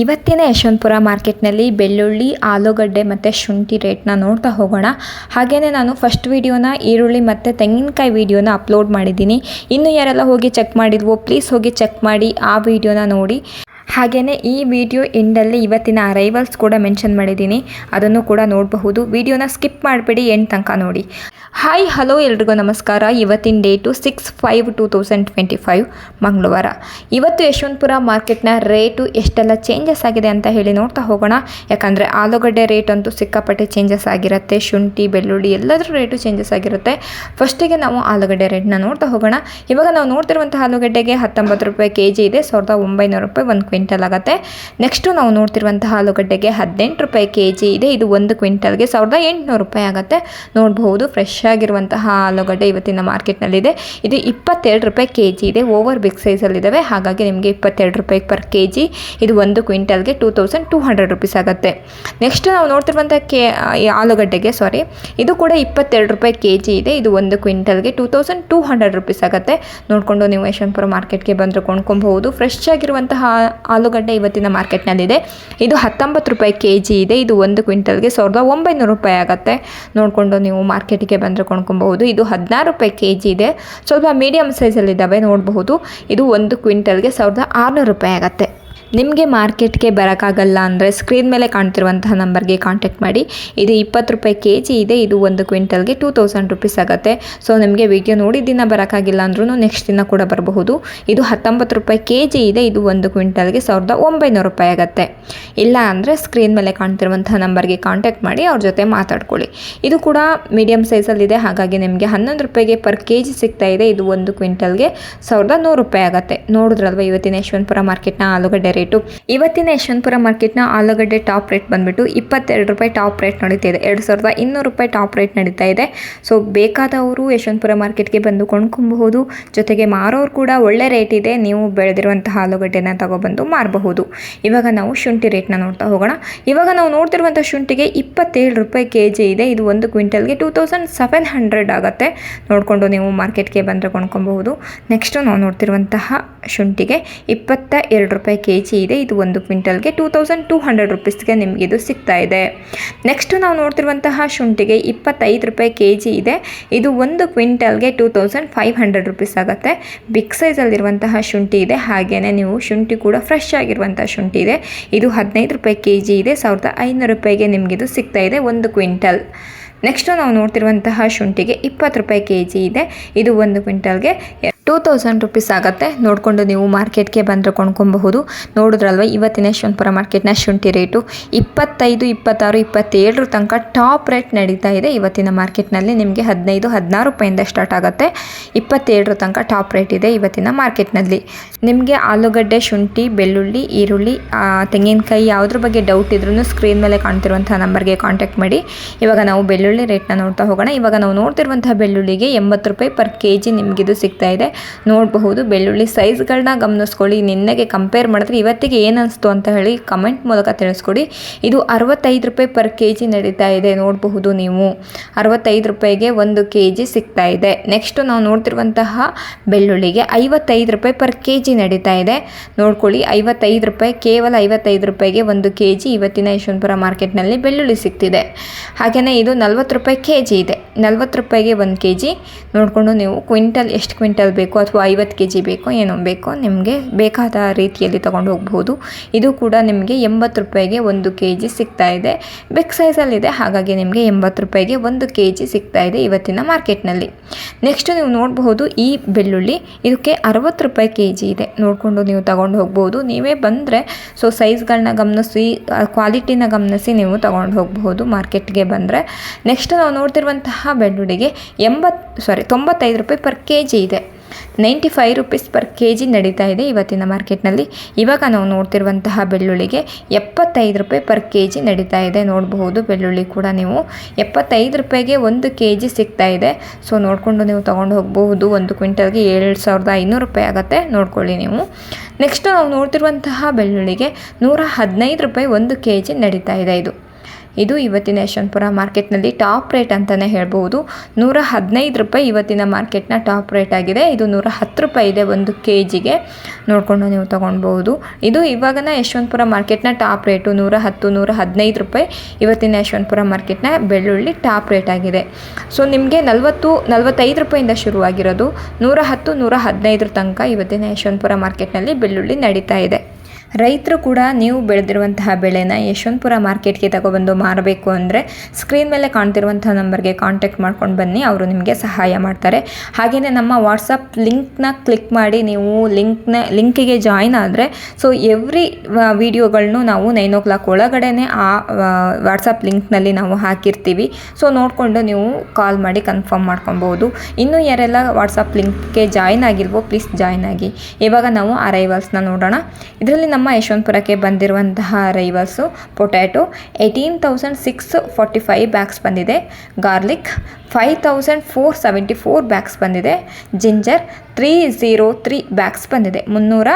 ಇವತ್ತಿನ ಯಶವಂತಪುರ ಮಾರ್ಕೆಟ್ನಲ್ಲಿ ಬೆಳ್ಳುಳ್ಳಿ, ಆಲೂಗಡ್ಡೆ ಮತ್ತು ಶುಂಠಿ ರೇಟ್ನ ನೋಡ್ತಾ ಹೋಗೋಣ. ಹಾಗೆಯೇ ನಾನು ಫಸ್ಟ್ ವೀಡಿಯೋನ ಈರುಳ್ಳಿ ಮತ್ತು ತೆಂಗಿನಕಾಯಿ ವೀಡಿಯೋನ ಅಪ್ಲೋಡ್ ಮಾಡಿದ್ದೀನಿ. ಇನ್ನು ಯಾರೆಲ್ಲ ಹೋಗಿ ಚೆಕ್ ಮಾಡಿದ್ವೋ ಪ್ಲೀಸ್ ಹೋಗಿ ಚೆಕ್ ಮಾಡಿ ಆ ವಿಡಿಯೋನ ನೋಡಿ. ಹಾಗೆಯೇ ಈ ವಿಡಿಯೋ ಎಂಡಲ್ಲಿ ಇವತ್ತಿನ ಅರೈವಲ್ಸ್ ಕೂಡ ಮೆನ್ಷನ್ ಮಾಡಿದ್ದೀನಿ. ಅದನ್ನು ಕೂಡ ನೋಡಬಹುದು. ವಿಡಿಯೋನ ಸ್ಕಿಪ್ ಮಾಡಿಬಿಡಿ, ಎಂಡ್ ತನಕ ನೋಡಿ. ಹಾಯ್ ಹಲೋ ಎಲ್ರಿಗೂ ನಮಸ್ಕಾರ. ಇವತ್ತಿನ date six five two thousand twenty five ಮಂಗಳವಾರ. ಇವತ್ತು ಯಶವಂತಪುರ ಮಾರ್ಕೆಟ್ನ ರೇಟು ಎಷ್ಟೆಲ್ಲ ಚೇಂಜಸ್ ಆಗಿದೆ ಅಂತ ಹೇಳಿ ನೋಡ್ತಾ ಹೋಗೋಣ. ಯಾಕಂದರೆ ಆಲೂಗಡ್ಡೆ ರೇಟ್ ಅಂತೂ ಸಿಕ್ಕಾಪಟ್ಟೆ ಚೇಂಜಸ್ ಆಗಿರುತ್ತೆ. ಶುಂಠಿ, ಬೆಳ್ಳುಳ್ಳಿ ಎಲ್ಲದರ ರೇಟು ಚೇಂಜಸ್ ಆಗಿರುತ್ತೆ. ಫಸ್ಟಿಗೆ ನಾವು ಆಲೂಗಡ್ಡೆ ರೇಟ್ನ ನೋಡ್ತಾ ಹೋಗೋಣ. ಇವಾಗ ನಾವು ನೋಡ್ತಿರುವಂಥ ಆಲೂಗಡ್ಡೆಗೆ ಹತ್ತೊಂಬತ್ತು ರೂಪಾಯಿ ಕೆ ಜಿ ಇದೆ. ಸಾವಿರದ ಒಂಬೈನೂರು ರೂಪಾಯಿ ಒಂದು ಕ್ವಿಂಟಲ್ ಆಗುತ್ತೆ. ನೆಕ್ಸ್ಟು ನಾವು ನೋಡ್ತಿರುವಂತಹ ಆಲೂಗಡ್ಡೆಗೆ ಹದಿನೆಂಟು ರೂಪಾಯಿ ಕೆ ಜಿ ಇದೆ. ಇದು ಒಂದು ಕ್ವಿಂಟಲ್ಗೆ ಸಾವಿರದ ಎಂಟುನೂರು ರೂಪಾಯಿ ಆಗುತ್ತೆ. ನೋಡಬಹುದು ಫ್ರೆಶ್ ಆಗಿರುವಂತಹ ಆಲೂಗಡ್ಡೆ ಇವತ್ತಿನ ಮಾರ್ಕೆಟ್ನಲ್ಲಿದೆ. ಇದು ಇಪ್ಪತ್ತೆರಡು ರೂಪಾಯಿ ಕೆ ಜಿ ಇದೆ ಓವರ್ ಬಿಗ್ ಸೈಜಲ್ಲಿದ್ದಾವೆ ಹಾಗಾಗಿ ನಿಮಗೆ ಇಪ್ಪತ್ತೆರಡು ರೂಪಾಯಿ ಪರ್ ಕೆ ಜಿ ಇದು ಒಂದು ಕ್ವಿಂಟಲ್ಗೆ two thousand two hundred rupees ಆಗುತ್ತೆ. ನೆಕ್ಸ್ಟ್ ನಾವು ನೋಡ್ತಿರುವಂಥ ಕೆ ಆಲೂಗಡ್ಡೆಗೆ ಸಾರಿ ಇದು ಕೂಡ ಇಪ್ಪತ್ತೆರಡು ರೂಪಾಯಿ ಕೆ ಜಿ ಇದೆ. ಇದು ಒಂದು ಕ್ವಿಂಟಲ್ಗೆ two thousand two hundred rupees ಆಗುತ್ತೆ. ನೋಡಿಕೊಂಡು ನೀವು ಯಶವಂತಪುರ ಮಾರ್ಕೆಟ್ಗೆ ಬಂದರೆ ಕೊಂಡ್ಕೊಬಹುದು. ಫ್ರೆಶ್ ಆಗಿರುವಂತಹ ಆಲೂಗಡ್ಡೆ ಇವತ್ತಿನ ಮಾರ್ಕೆಟ್ನಲ್ಲಿದೆ. ಇದು ಹತ್ತೊಂಬತ್ತು ರೂಪಾಯಿ ಕೆ ಜಿ ಇದೆ. ಇದು ಒಂದು ಕ್ವಿಂಟಲ್ಗೆ ಸಾವಿರದ ಒಂಬೈನೂರು ರೂಪಾಯಿ ಆಗುತ್ತೆ. ನೋಡಿಕೊಂಡು ನೀವು ಮಾರ್ಕೆಟಿಗೆ ಬಂದರೆ ಕೊಂಡ್ಕೊಬಹುದು. ಇದು ಹದಿನಾರು ರೂಪಾಯಿ ಕೆ ಜಿ ಇದೆ. ಸ್ವಲ್ಪ ಮೀಡಿಯಮ್ ಸೈಜಲ್ಲಿದ್ದಾವೆ, ನೋಡಬಹುದು. ಇದು ಒಂದು ಕ್ವಿಂಟಲ್ಗೆ ಸಾವಿರದ ಆರುನೂರು ರೂಪಾಯಿ ಆಗುತ್ತೆ. ನಿಮಗೆ ಮಾರ್ಕೆಟ್ಗೆ ಬರೋಕ್ಕಾಗಲ್ಲ ಅಂದರೆ ಸ್ಕ್ರೀನ್ ಮೇಲೆ ಕಾಣ್ತಿರುವಂತಹ ನಂಬರ್ಗೆ ಕಾಂಟ್ಯಾಕ್ಟ್ ಮಾಡಿ. ಇದು ಇಪ್ಪತ್ತು ರೂಪಾಯಿ ಕೆ ಜಿ ಇದೆ, ಇದು ಒಂದು ಕ್ವಿಂಟಲ್ಗೆ ಟೂ ತೌಸಂಡ್ ರುಪೀಸ್ ಆಗುತ್ತೆ. ಸೊ ನಿಮಗೆ ವಿಡಿಯೋ ನೋಡಿ, ದಿನ ಬರೋಕ್ಕಾಗಿಲ್ಲ ಅಂದ್ರೂ ನೆಕ್ಸ್ಟ್ ದಿನ ಕೂಡ ಬರಬಹುದು. ಇದು ಹತ್ತೊಂಬತ್ತು ರೂಪಾಯಿ ಕೆ ಜಿ ಇದೆ, ಇದು ಒಂದು ಕ್ವಿಂಟಲ್ಗೆ ಸಾವಿರದ ಒಂಬೈನೂರು ರೂಪಾಯಿ ಆಗುತ್ತೆ. ಇಲ್ಲ ಅಂದರೆ ಸ್ಕ್ರೀನ್ ಮೇಲೆ ಕಾಣ್ತಿರುವಂತಹ ನಂಬರ್ಗೆ ಕಾಂಟ್ಯಾಕ್ಟ್ ಮಾಡಿ, ಅವ್ರ ಜೊತೆ ಮಾತಾಡ್ಕೊಳ್ಳಿ. ಇದು ಕೂಡ ಮೀಡಿಯಮ್ ಸೈಜಲ್ಲಿದೆ ಹಾಗಾಗಿ ನಿಮಗೆ ಹನ್ನೊಂದು ರೂಪಾಯಿಗೆ ಪರ್ ಕೆ ಜಿ ಸಿಗ್ತಾ ಇದೆ. ಇದು ಒಂದು ಕ್ವಿಂಟಲ್ಗೆ ಸಾವಿರದ ನೂರು ರೂಪಾಯಿ ಆಗುತ್ತೆ. ನೋಡಿದ್ರಲ್ವ ಇವತ್ತಿನ ಯಶವಂತಪುರ ಮಾರ್ಕೆಟ್ನ ಆಲೂಗಡ್ಡೆ ರೇಟು. ಇವತ್ತಿನ ಯಶವಂತಪುರ ಮಾರ್ಕೆಟ್ನ ಆಲೂಗಡ್ಡೆ ಟಾಪ್ ರೇಟ್ ಬಂದ್ಬಿಟ್ಟು ಇಪ್ಪತ್ತೆರಡು ರೂಪಾಯಿ ಟಾಪ್ ರೇಟ್ ನಡೀತಾ ಇದೆ. ಎರಡು ಸಾವಿರದ ಇನ್ನೂರು ರೂಪಾಯಿ ಟಾಪ್ ರೇಟ್ ನಡೀತಾ ಇದೆ. ಸೊ, ಬೇಕಾದವರು ಯಶವಂತಪುರ ಮಾರ್ಕೆಟ್ಗೆ ಬಂದು ಕೊಂಡ್ಕೊಬಹುದು. ಜೊತೆಗೆ ಮಾರೋರು ಕೂಡ ಒಳ್ಳೆ ರೇಟ್ ಇದೆ. ನೀವು ಬೆಳೆದಿರುವಂತಹ ಆಲೂಗಡ್ಡೆನ ತಗೊಬಂದು ಮಾರಬಹುದು. ಇವಾಗ ನಾವು ಶುಂಠಿ ರೇಟ್ನ ನೋಡ್ತಾ ಹೋಗೋಣ. ಇವಾಗ ನಾವು ನೋಡ್ತಿರುವಂಥ ಶುಂಠಿಗೆ ಇಪ್ಪತ್ತೇಳು ರೂಪಾಯಿ ಕೆ ಜಿ ಇದೆ. ಇದು ಒಂದು ಕ್ವಿಂಟಲ್ಗೆ ಟೂ ತೌಸಂಡ್ ಸೆವೆನ್ ಹಂಡ್ರೆಡ್ ಆಗುತ್ತೆ. ನೋಡಿಕೊಂಡು ನೀವು ಮಾರ್ಕೆಟ್ಗೆ ಬಂದರೆ ಕೊಂಡ್ಕೊಬಹುದು. ನೆಕ್ಸ್ಟು ನಾವು ನೋಡ್ತಿರುವಂತಹ ಶುಂಠಿಗೆ ಇಪ್ಪತ್ತ ಎರಡು ರೂಪಾಯಿ ಕೆ ಜಿ ಇದೆ. ಇದು ಒಂದು ಕ್ವಿಂಟಲ್ಗೆ ಟೂ ತೌಸಂಡ್ ಟೂ ಹಂಡ್ರೆಡ್ ರುಪೀಸ್ಗೆ ನಿಮಗೆ ಇದು ಸಿಗ್ತಾ ಇದೆ. ನೆಕ್ಸ್ಟ್ ನಾವು ನೋಡ್ತಿರುವಂತಹ ಶುಂಠಿಗೆ ಇಪ್ಪತ್ತೈದು ರೂಪಾಯಿ ಕೆ ಜಿ ಇದೆ. ಇದು ಒಂದು ಕ್ವಿಂಟಲ್ಗೆ two thousand five hundred rupees ಆಗುತ್ತೆ. ಬಿಗ್ ಸೈಜಲ್ಲಿರುವಂತಹ ಶುಂಠಿ ಇದೆ. ಹಾಗೆಯೇ ನೀವು ಶುಂಠಿ ಕೂಡ ಫ್ರೆಶ್ ಆಗಿರುವಂಥ ಶುಂಠಿ ಇದೆ. ಇದು ಹದಿನೈದು ರೂಪಾಯಿ ಕೆ ಜಿ ಇದೆ. ಸಾವಿರದ ಐನೂರು ರೂಪಾಯಿಗೆ ನಿಮಗಿದು ಸಿಗ್ತಾ ಇದೆ ಒಂದು ಕ್ವಿಂಟಲ್. ನೆಕ್ಸ್ಟು ನಾವು ನೋಡ್ತಿರುವಂತಹ ಶುಂಠಿಗೆ ಇಪ್ಪತ್ತು ರೂಪಾಯಿ ಕೆ ಜಿ ಇದೆ. ಇದು ಒಂದು ಕ್ವಿಂಟಲ್ಗೆ ಟೂ ತೌಸಂಡ್ ರುಪೀಸ್ ಆಗುತ್ತೆ. ನೋಡಿಕೊಂಡು ನೀವು ಮಾರ್ಕೆಟ್ಗೆ ಬಂದರೆ ಕೊಂಡ್ಕೊಬಹುದು. ನೋಡಿದ್ರಲ್ವ, ಇವತ್ತಿನ ಯಶವಂತಪುರ ಮಾರ್ಕೆಟ್ನ ಶುಂಠಿ ರೇಟು ಇಪ್ಪತ್ತೈದು, ಇಪ್ಪತ್ತಾರು, ಇಪ್ಪತ್ತೇಳರ ತನಕ ಟಾಪ್ ರೇಟ್ ನಡೀತಾ ಇದೆ ಇವತ್ತಿನ ಮಾರ್ಕೆಟ್ನಲ್ಲಿ ನಿಮಗೆ ಹದಿನೈದು, ಹದಿನಾರು ರೂಪಾಯಿಂದ ಸ್ಟಾರ್ಟ್ ಆಗುತ್ತೆ. ಇಪ್ಪತ್ತೇಳರ ತನಕ ಟಾಪ್ ರೇಟ್ ಇದೆ ಇವತ್ತಿನ ಮಾರ್ಕೆಟ್ನಲ್ಲಿ ನಿಮಗೆ ಆಲೂಗಡ್ಡೆ, ಶುಂಠಿ, ಬೆಳ್ಳುಳ್ಳಿ, ಈರುಳ್ಳಿ ತೆಂಗಿನಕಾಯಿ ಯಾವುದ್ರ ಬಗ್ಗೆ ಡೌಟ್ ಇದ್ರೂ ಸ್ಕ್ರೀನ್ ಮೇಲೆ ಕಾಣ್ತಿರುವಂಥ ನಂಬರ್ಗೆ ಕಾಂಟ್ಯಾಕ್ಟ್ ಮಾಡಿ. ಇವಾಗ ನಾವು ಬೆಳ್ಳುಳ್ಳಿ ರೇಟ್ನ ನೋಡ್ತಾ ಹೋಗೋಣ. ಇವಾಗ ನಾವು ನೋಡ್ತಿರುವಂತಹ ಬೆಳ್ಳುಳ್ಳಿಗೆ ಎಂಬತ್ತು ರೂಪಾಯಿ ಪರ್ ಕೆ ಜಿ ನಿಮಗಿದು ಸಿಗ್ತಾ ಇದೆ. ನೋಡಬಹುದು. ಬೆಳ್ಳುಳ್ಳಿ ಸೈಜ್ಗಳನ್ನ ಗಮನಿಸ್ಕೊಳ್ಳಿ. ನಿನ್ನೆಗೆ ಕಂಪೇರ್ ಮಾಡಿದ್ರೆ ಇವತ್ತಿಗೆ ಏನು ಅನಿಸ್ತು ಅಂತ ಹೇಳಿ ಕಮೆಂಟ್ ಮೂಲಕ ತಿಳಿಸ್ಕೊಡಿ. ಇದು ಅರವತ್ತೈದು ರೂಪಾಯಿ ಪರ್ ಕೆ ಜಿ ನಡೀತಾ ಇದೆ. ನೋಡಬಹುದು ನೀವು. ಅರವತ್ತೈದು ರೂಪಾಯಿಗೆ ಒಂದು ಕೆ ಜಿ ಸಿಗ್ತಾ ಇದೆ. ನೆಕ್ಸ್ಟ್ ನಾವು ನೋಡ್ತಿರುವಂತಹ ಬೆಳ್ಳುಳ್ಳಿಗೆ ಐವತ್ತೈದು ರೂಪಾಯಿ ಪರ್ ಕೆ ಜಿ ನಡೀತಾ ಇದೆ. ನೋಡ್ಕೊಳ್ಳಿ. ಐವತ್ತೈದು ರೂಪಾಯಿ, ಕೇವಲ ಐವತ್ತೈದು ರೂಪಾಯಿಗೆ ಒಂದು ಕೆ ಜಿ ಇವತ್ತಿನ ಯಶವಂತಪುರ ಮಾರ್ಕೆಟ್ನಲ್ಲಿ ಬೆಳ್ಳುಳ್ಳಿ ಸಿಗ್ತಿದೆ. ಹಾಗೆಯೇ ಇದು ನಲ್ವತ್ತು ರೂಪಾಯಿ ಕೆ ಜಿ ಇದೆ. ನಲ್ವತ್ತು ರೂಪಾಯಿಗೆ ಒಂದು ಕೆ ಜಿ ನೋಡಿಕೊಂಡು ನೀವು ಕ್ವಿಂಟಲ್, ಎಷ್ಟು ಕ್ವಿಂಟಲ್ ಬೇಕು? ಅಥವಾ ಐವತ್ತು ಕೆ ಜಿ ಬೇಕೋ ಏನೋ ಬೇಕೋ ನಿಮಗೆ ಬೇಕಾದ ರೀತಿಯಲ್ಲಿ ತೊಗೊಂಡು ಹೋಗ್ಬೋದು. ಇದು ಕೂಡ ನಿಮಗೆ ಎಂಬತ್ತು ರೂಪಾಯಿಗೆ ಒಂದು ಕೆ ಜಿ ಸಿಗ್ತಾ ಇದೆ. ಬಿಗ್ ಸೈಜಲ್ಲಿದೆ ಹಾಗಾಗಿ ನಿಮಗೆ ಎಂಬತ್ತು ರೂಪಾಯಿಗೆ ಒಂದು ಕೆ ಜಿ ಸಿಗ್ತಾ ಇದೆ ಇವತ್ತಿನ ಮಾರ್ಕೆಟ್ನಲ್ಲಿ. ನೆಕ್ಸ್ಟ್ ನೀವು ನೋಡಬಹುದು ಈ ಬೆಳ್ಳುಳ್ಳಿ, ಇದಕ್ಕೆ ಅರವತ್ತು ರೂಪಾಯಿ ಕೆ ಜಿ ಇದೆ. ನೋಡಿಕೊಂಡು ನೀವು ತಗೊಂಡು ಹೋಗ್ಬೋದು. ನೀವೇ ಬಂದರೆ ಸೊ ಸೈಜ್ಗಳನ್ನ ಗಮನಿಸಿ ಕ್ವಾಲಿಟಿನ ಗಮನಿಸಿ ನೀವು ತಗೊಂಡು ಹೋಗಬಹುದು ಮಾರ್ಕೆಟ್ಗೆ ಬಂದರೆ. ನೆಕ್ಸ್ಟ್ ನಾವು ನೋಡ್ತಿರುವಂತಹ ಬೆಳ್ಳುಳ್ಳಿಗೆ ಎಂಬತ್ತು ಸಾರಿ ತೊಂಬತ್ತೈದು ರೂಪಾಯಿ ಪರ್ ಕೆ ಜಿ ಇದೆ. Ninety five rupees per K G ನಡೀತಾ ಇದೆ ಇವತ್ತಿನ ಮಾರ್ಕೆಟ್ನಲ್ಲಿ. ಇವಾಗ ನಾವು ನೋಡ್ತಿರುವಂತಹ ಬೆಳ್ಳುಳ್ಳಿಗೆ ಎಪ್ಪತ್ತೈದು ರೂಪಾಯಿ ಪರ್ ಕೆ ಜಿ ನಡೀತಾ ಇದೆ. ನೋಡಬಹುದು, ಬೆಳ್ಳುಳ್ಳಿ ಕೂಡ ನೀವು ಎಪ್ಪತ್ತೈದು ರೂಪಾಯಿಗೆ ಒಂದು ಕೆ ಜಿ ಸಿಗ್ತಾ ಇದೆ. ಸೊ, ನೋಡಿಕೊಂಡು ನೀವು ತೊಗೊಂಡು ಹೋಗಬಹುದು. ಒಂದು ಕ್ವಿಂಟಲ್ಗೆ ಏಳು ಸಾವಿರದ ಐನೂರು ರೂಪಾಯಿ ಆಗುತ್ತೆ. ನೋಡ್ಕೊಳ್ಳಿ ನೀವು. ನೆಕ್ಸ್ಟ್ ನಾವು ನೋಡ್ತಿರುವಂತಹ ಬೆಳ್ಳುಳ್ಳಿಗೆ ನೂರ ಹದಿನೈದು ರೂಪಾಯಿ ಒಂದು ಕೆ ಜಿ ನಡೀತಾ ಇದೆ ಇದು. ಇದು ಇವತ್ತಿನ ಯಶವಂತಪುರ ಮಾರ್ಕೆಟ್ನಲ್ಲಿ ಟಾಪ್ ರೇಟ್ ಅಂತಲೇ ಹೇಳ್ಬೋದು. ನೂರ ಹದಿನೈದು ರೂಪಾಯಿ ಇವತ್ತಿನ ಮಾರ್ಕೆಟ್ನ ಟಾಪ್ ರೇಟ್ ಆಗಿದೆ. ಇದು ನೂರ ಹತ್ತು ರೂಪಾಯಿ ಇದೆ ಒಂದು ಕೆ ಜಿಗೆ ನೋಡಿಕೊಂಡು ನೀವು ತೊಗೊಳ್ಬೋದು ಇದು ಇವಾಗಿನ ಯಶವಂತಪುರ ಮಾರ್ಕೆಟ್ನ ಟಾಪ್ ರೇಟು. ನೂರ ಹತ್ತು, ನೂರ ಹದಿನೈದು ರೂಪಾಯಿ ಇವತ್ತಿನ ಯಶವಂತಪುರ ಮಾರ್ಕೆಟ್ನ ಬೆಳ್ಳುಳ್ಳಿ ಟಾಪ್ ರೇಟ್ ಆಗಿದೆ. ಸೊ, ನಿಮಗೆ ನಲವತ್ತು, ನಲವತ್ತೈದು ರೂಪಾಯಿಂದ ಶುರುವಾಗಿರೋದು. ನೂರ ಹತ್ತು, ನೂರ ಹದಿನೈದರ ತನಕ ಇವತ್ತಿನ ಯಶವಂತಪುರ ಮಾರ್ಕೆಟ್ನಲ್ಲಿ ಬೆಳ್ಳುಳ್ಳಿ ನಡೀತಾ ಇದೆ. ರೈತರು ಕೂಡ ನೀವು ಬೆಳೆದಿರುವಂತಹ ಬೆಳೆನ ಯಶವಂತಪುರ ಮಾರ್ಕೆಟ್ಗೆ ತಗೊಬಂದು ಮಾರಬೇಕು ಅಂದರೆ ಸ್ಕ್ರೀನ್ ಮೇಲೆ ಕಾಣ್ತಿರುವಂತಹ ನಂಬರ್ಗೆ ಕಾಂಟ್ಯಾಕ್ಟ್ ಮಾಡ್ಕೊಂಡು ಬನ್ನಿ, ಅವರು ನಿಮಗೆ ಸಹಾಯ ಮಾಡ್ತಾರೆ. ಹಾಗೆಯೇ ನಮ್ಮ ವಾಟ್ಸಪ್ ಲಿಂಕ್ನ ಕ್ಲಿಕ್ ಮಾಡಿ ನೀವು ಲಿಂಕ್ನ ಲಿಂಕಿಗೆ ಜಾಯ್ನ್ ಆದರೆ ಸೊ ಎವ್ರಿ ವಿಡಿಯೋಗಳನ್ನೂ ನಾವು ನೈನ್ ಓ ಕ್ಲಾಕ್ ಒಳಗಡೆನೆ ಆ ವಾಟ್ಸಪ್ ಲಿಂಕ್ನಲ್ಲಿ ನಾವು ಹಾಕಿರ್ತೀವಿ. ಸೊ ನೋಡಿಕೊಂಡು ನೀವು ಕಾಲ್ ಮಾಡಿ ಕನ್ಫರ್ಮ್ ಮಾಡ್ಕೊಬೋದು. ಇನ್ನು ಯಾರೆಲ್ಲ ವಾಟ್ಸಪ್ ಲಿಂಕ್ಗೆ ಜಾಯ್ನ್ ಆಗಿಲ್ವೋ ಪ್ಲೀಸ್ ಜಾಯ್ನ್ ಆಗಿ. ಇವಾಗ ನಾವು ಅರೈವಲ್ಸ್ನ ನೋಡೋಣ. ಇದರಲ್ಲಿ ನಮ್ಮ ಯಶವಂತಪುರಕ್ಕೆ ಬಂದಿರುವಂತಹ arrivals potato eighteen thousand six forty five bags ಬಂದಿದೆ. Garlic five thousand four seventy four bags ಬಂದಿದೆ. Ginger three zero three bags ಬಂದಿದೆ. ಮುನ್ನೂರ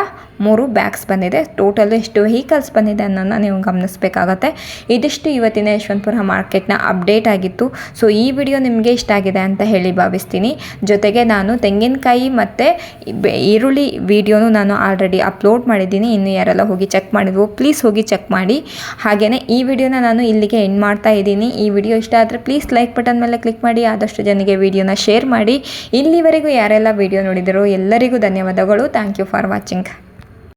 ಮೂರು ಬ್ಯಾಗ್ಸ್ ಬಂದಿದೆ. ಟೋಟಲ್ ಎಷ್ಟು ವೆಹಿಕಲ್ಸ್ ಬಂದಿದೆ ಅನ್ನೋದನ್ನ ನೀವು ಗಮನಿಸಬೇಕಾಗತ್ತೆ. ಇದಿಷ್ಟು ಇವತ್ತಿನ ಯಶವಂತಪುರ ಮಾರ್ಕೆಟ್ನ ಅಪ್ಡೇಟ್ ಆಗಿತ್ತು. ಸೊ ಈ ವಿಡಿಯೋ ನಿಮಗೆ ಇಷ್ಟ ಆಗಿದೆ ಅಂತ ಹೇಳಿ ಭಾವಿಸ್ತೀನಿ. ಜೊತೆಗೆ ನಾನು ತೆಂಗಿನಕಾಯಿ ಮತ್ತು ಈರುಳ್ಳಿ ವಿಡಿಯೋನು ನಾನು ಆಲ್ರೆಡಿ ಅಪ್ಲೋಡ್ ಮಾಡಿದ್ದೀನಿ. ಇನ್ನು ಯಾರೆಲ್ಲ ಹೋಗಿ ಚೆಕ್ ಮಾಡಿದ್ವು ಪ್ಲೀಸ್ ಹೋಗಿ ಚೆಕ್ ಮಾಡಿ. ಹಾಗೆಯೇ ಈ ವಿಡಿಯೋನ ನಾನು ಇಲ್ಲಿಗೆ ಎಂಡ್ ಮಾಡ್ತಾ ಇದ್ದೀನಿ. ಈ ವಿಡಿಯೋ ಇಷ್ಟ ಆದರೆ ಪ್ಲೀಸ್ ಲೈಕ್ ಬಟನ್ ಮೇಲೆ ಕ್ಲಿಕ್ ಮಾಡಿ. ಆದಷ್ಟು ಜನರಿಗೆ ವಿಡಿಯೋನ ಶೇರ್ ಮಾಡಿ. ಇಲ್ಲಿವರೆಗೂ ಯಾರೆಲ್ಲ ವಿಡಿಯೋ ಎಲ್ಲರಿಗೂ ಧನ್ಯವಾದಗಳು. Thank you for watching